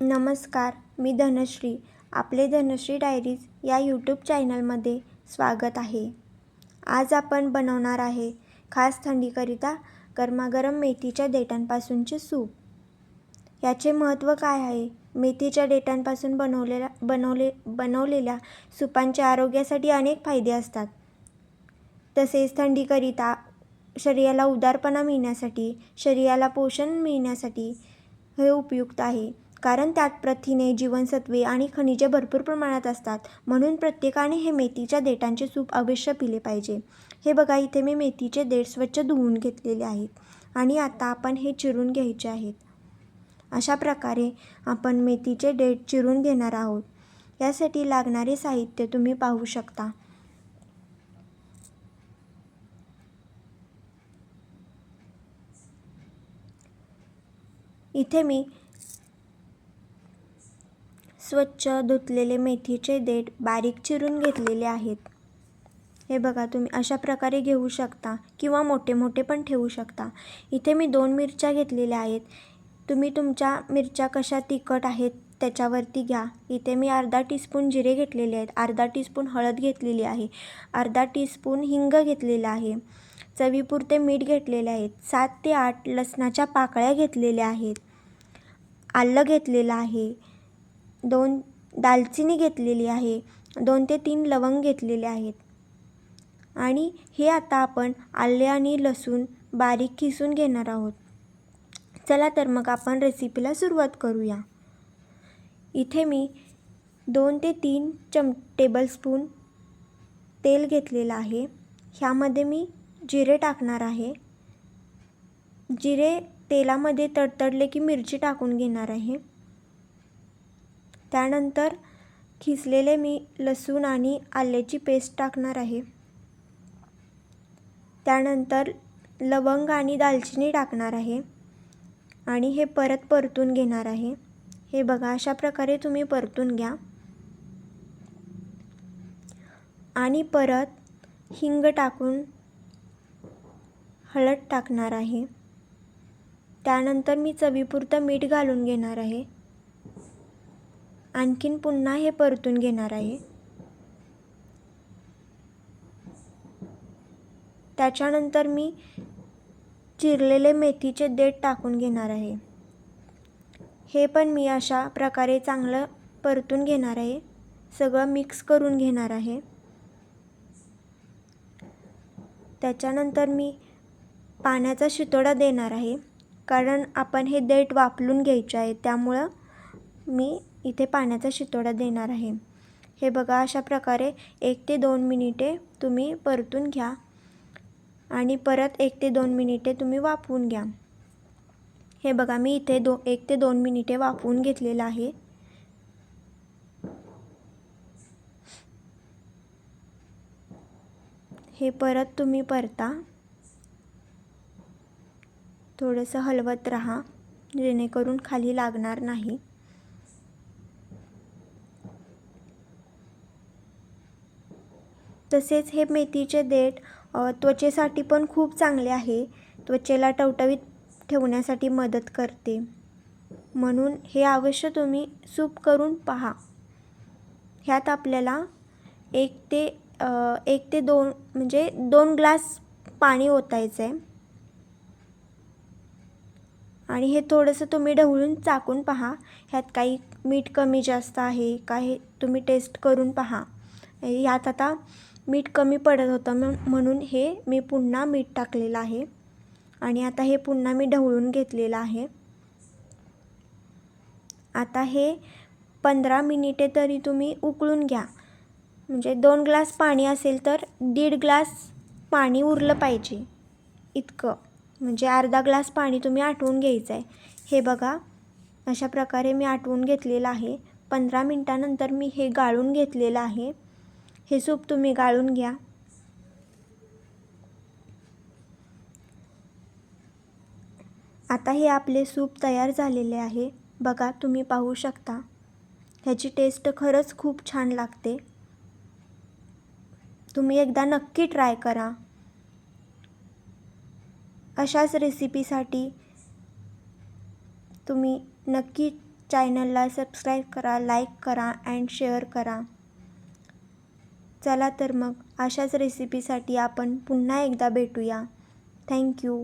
नमस्कार मी धनश्री. आपले धनश्री डायरीज या यूट्यूब चॅनलमध्ये स्वागत आहे. आज आपण बनवणार आहे खास थंडीकरिता गरमागरम मेथीच्या देठांपासूनचे सूप. याचे महत्त्व काय आहे? मेथीच्या देठांपासून बनवलेल्या बनवले बनवलेल्या सूपांच्या आरोग्यासाठी अनेक फायदे असतात. तसेच थंडीकरिता शरीराला उदारपणा मिळण्यासाठी शरीराला पोषण मिळण्यासाठी हे उपयुक्त आहे. कारण त्यात प्रथिने जीवनसत्वे आणि खनिजे भरपूर प्रमाणात असतात. म्हणून प्रत्येकाने हे मेथीच्या देठांचे सूप अवश्य पिले पाहिजे. हे बघा इथे मी मेथीचे देठ स्वच्छ धुवून घेतलेले आहेत आणि आता आपण हे चिरून घ्यायचे आहेत. अशा प्रकारे आपण मेथीचे देठ चिरून घेणार आहोत. यासाठी लागणारे साहित्य तुम्ही पाहू शकता. इथे मी स्वच्छ धुतलेले मेथीचे देठ बारीक चिरून घेतलेले आहेत. हे बघा तुम्ही अशा प्रकारे घेऊ शकता किंवा मोठे मोठे पण ठेवू शकता. इथे मी दोन मिरच्या घेतलेल्या आहेत. तुम्ही तुमच्या मिरच्या कशा तिखट आहेत त्याच्यावरती घ्या. इथे मी अर्धा टीस्पून जिरे घेतलेले आहेत. अर्धा टीस्पून हळद घेतलेली आहे. अर्धा टीस्पून हिंग घेतलेला आहे. चवीपुरते मीठ घेतलेले आहेत. सात ते आठ लसणाच्या पाकळ्या घेतलेल्या आहेत. आलं घेतलेलं आहे. दोन दालचिनी घेतलेली आहे. दोन ते तीन लवंग घेतलेले आहेत. आणि हे आता आपण आले आणि लसूण बारीक किसून घेणार आहोत. चला तर मग आपण रेसिपीला सुरुवात करूया. इथे मी दोन ते तीन चम टेबलस्पून तेल घेतलेलं आहे. ह्यामध्ये मी जिरे टाकणार आहे. जिरे तेलामध्ये तडतडले की मिरची टाकून घेणार आहे. त्यानंतर खिसलेले मी लसूण आणि आल्याची पेस्ट टाकणार आहे. त्यानंतर लवंग आणि दालचिनी टाकणार आहे आणि हे परत परतून घेणार आहे. हे बघा अशा प्रकारे तुम्ही परतून घ्या. आणि परत हिंग टाकून हळद टाकणार आहे. त्यानंतर मी चवीपुरतं मीठ घालून घेणार आहे. आणखीन पुन्हा हे परतून घेणार आहे. त्याच्यानंतर मी चिरलेले मेथीचे देठ टाकून घेणार आहे. हे पण मी अशा प्रकारे चांगलं परतून घेणार आहे. सगळं मिक्स करून घेणार आहे. त्याच्यानंतर मी पाण्याचा शितोडा देणार आहे. कारण आपण हे देठ वापरून घ्यायचे आहे. त्यामुळं मी इथे पाण्याचा शितोडा देणार आहे. हे बघा अशा प्रकारे एक ते दोन मिनिटे तुम्ही परतून घ्या आणि परत एक ते दोन मिनिटे तुम्ही वाफवून घ्या. हे बघा मी इथे दो एक ते दोन मिनिटे वाफवून घेतलेलं आहे. हे परत तुम्ही परता. थोडंसं हलवत राहा जेणेकरून खाली लागणार नाही. तसेच हे मेथीचे देठ त्वचेसाठी पण खूप चांगले आहे. त्वचेला टवटवीत ठेवण्यासाठी मदत करते. म्हणून हे अवश्य तुम्ही सूप करून पहा. ह्यात आपल्याला एक ते एक ते दोन म्हणजे दोन ग्लास पाणी ओतायचं आहे आणि हे थोडंसं तुम्ही ढवळून चाकून पहा. ह्यात काही मीठ कमी जास्त आहे का हे तुम्ही टेस्ट करून पहा. ह्यात आता मीठ कमी पडत होतं. म्हणून हे मी पुन्हा मीठ टाकलेलं आहे. आणि आता हे पुन्हा मी ढवळून घेतलेलं आहे. आता हे पंधरा मिनिटे तरी तुम्ही उकळून घ्या. म्हणजे दोन ग्लास पाणी असेल तर दीड ग्लास पाणी उरलं पाहिजे. इतकं. म्हणजे अर्धा ग्लास पाणी तुम्ही आटवून घ्यायचं आहे हे बघा. अशा प्रकारे मी आटवून घेतलेलं आहे. पंधरा मिनटानंतर मी हे गाळून घेतलेलं आहे. हे सूप तुम्ही गाळून घ्या. आता हे आपले सूप तयार झालेले आहे. बघा तुम्ही पाहू शकता. ह्याची टेस्ट खरंच खूप छान लागते. तुम्ही एकदा नक्की ट्राय करा. अशाच रेसिपीसाठी तुम्ही नक्की चॅनलला सबस्क्राईब करा लाईक करा अँड शेअर करा. चला तर मग अशाच रेसिपीसाठी आपण पुन्हा एकदा भेटूया. थँक्यू